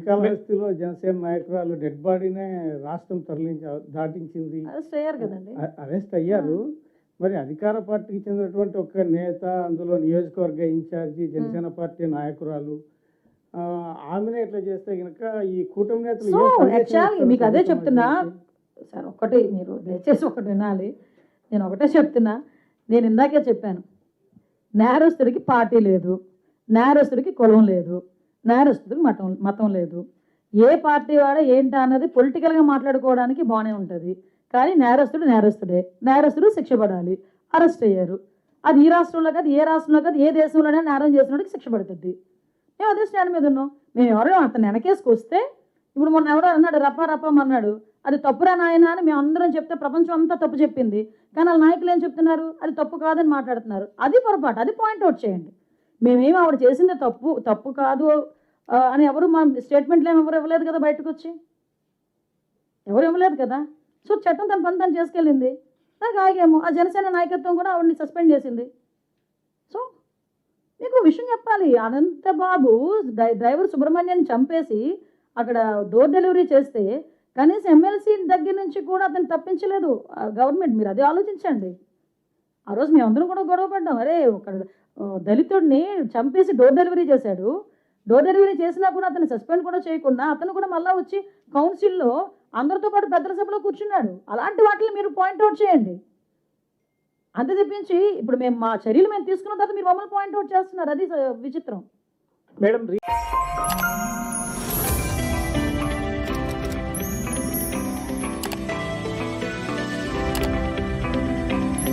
శ్రీకాళహస్తిలో జనసేన నాయకురాలు డెడ్ బాడీనే రాష్ట్రం తరలించి దాటించింది. అరెస్ట్ అయ్యారు కదండి. అ- అరెస్ట్ అయ్యారు. మరి అధికార పార్టీకి చెందినటువంటి ఒక నేత అందులో నియోజకవర్గ ఇన్ఛార్జి జనసేన పార్టీ నాయకురాలు. ఆమెనే ఇట్లా చేస్తే గనక ఈ కూటమి నేతలు మీకు అదే చెప్తున్నా? సార్ ఒకటి మీరు దయచేసి ఒకటి వినాలి. నేను ఒకటే చెప్తున్నా. నేను ఇందాకే చెప్పాను. నేరస్తుడికి పార్టీ లేదు. నేరస్తుడికి కులం లేదు. నేరస్తుడికి మతం మతం లేదు. ఏ పార్టీ వాడ ఏంటా అన్నది పొలిటికల్గా మాట్లాడుకోవడానికి బాగానే ఉంటుంది. కానీ నేరస్తుడు నేరస్తుడే. నేరస్తుడు శిక్ష పడాలి. అరెస్ట్ అయ్యారు. అది ఈ రాష్ట్రంలో కాదు ఏ రాష్ట్రంలో కాదు ఏ దేశంలోనే నేరం చేసినోడికి శిక్ష పడుతుంది. మేము అదే స్టాండ్ మీద ఉన్నాం. మేము ఎవరో అతను వెనకేసుకొస్తే ఇప్పుడు మొన్న ఎవరో అన్నాడు రప్ప రప్పం అన్నాడు అది తప్పురా నాయన అని మేము అందరం చెప్తే ప్రపంచం అంతా తప్పు చెప్పింది. కానీ వాళ్ళ నాయకులు ఏం చెప్తున్నారు? అది తప్పు కాదని మాట్లాడుతున్నారు. అది పొరపాటు. అది పాయింట్అవుట్ చేయండి. మేమేమి ఆవిడ చేసింది తప్పు తప్పు కాదు అని ఎవరు మా స్టేట్మెంట్లు ఏమి ఎవరు ఇవ్వలేదు కదా బయటకు వచ్చి ఎవరు ఇవ్వలేదు కదా? సో చట్టం తన పని తను చేసుకెళ్ళింది. దానికి ఆగేమో. ఆ జనసేన నాయకత్వం కూడా ఆవిడని సస్పెండ్ చేసింది. సో మీకు విషయం చెప్పాలి. అనంతబాబు డై డ్రైవర్ సుబ్రహ్మణ్యాన్ని చంపేసి అక్కడ డోర్ డెలివరీ చేస్తే కనీసం ఎమ్మెల్సీ దగ్గర నుంచి కూడా అతను తప్పించలేదు. గవర్నమెంట్ మీరు అదే ఆలోచించండి. ఆ రోజు మేమందరం కూడా గొడవ పడ్డాం. అరే ఒక దళితుడిని చంపేసి డోర్ డెలివరీ చేశాడు. డోర్ డెలివరీ చేసినా కూడా అతను సస్పెండ్ కూడా చేయకుండా అతను కూడా మళ్ళీ వచ్చి కౌన్సిల్లో అందరితో పాటు పెద్దల సభలో కూర్చున్నాడు. అలాంటి వాటిని మీరు పాయింట్అవుట్ చేయండి. అంత తెప్పించి ఇప్పుడు మేము మా చర్యలు మేము తీసుకున్న తర్వాత మీరు మమ్మల్ని పాయింట్అవుట్ చేస్తున్నారు. అది విచిత్రం. మేడం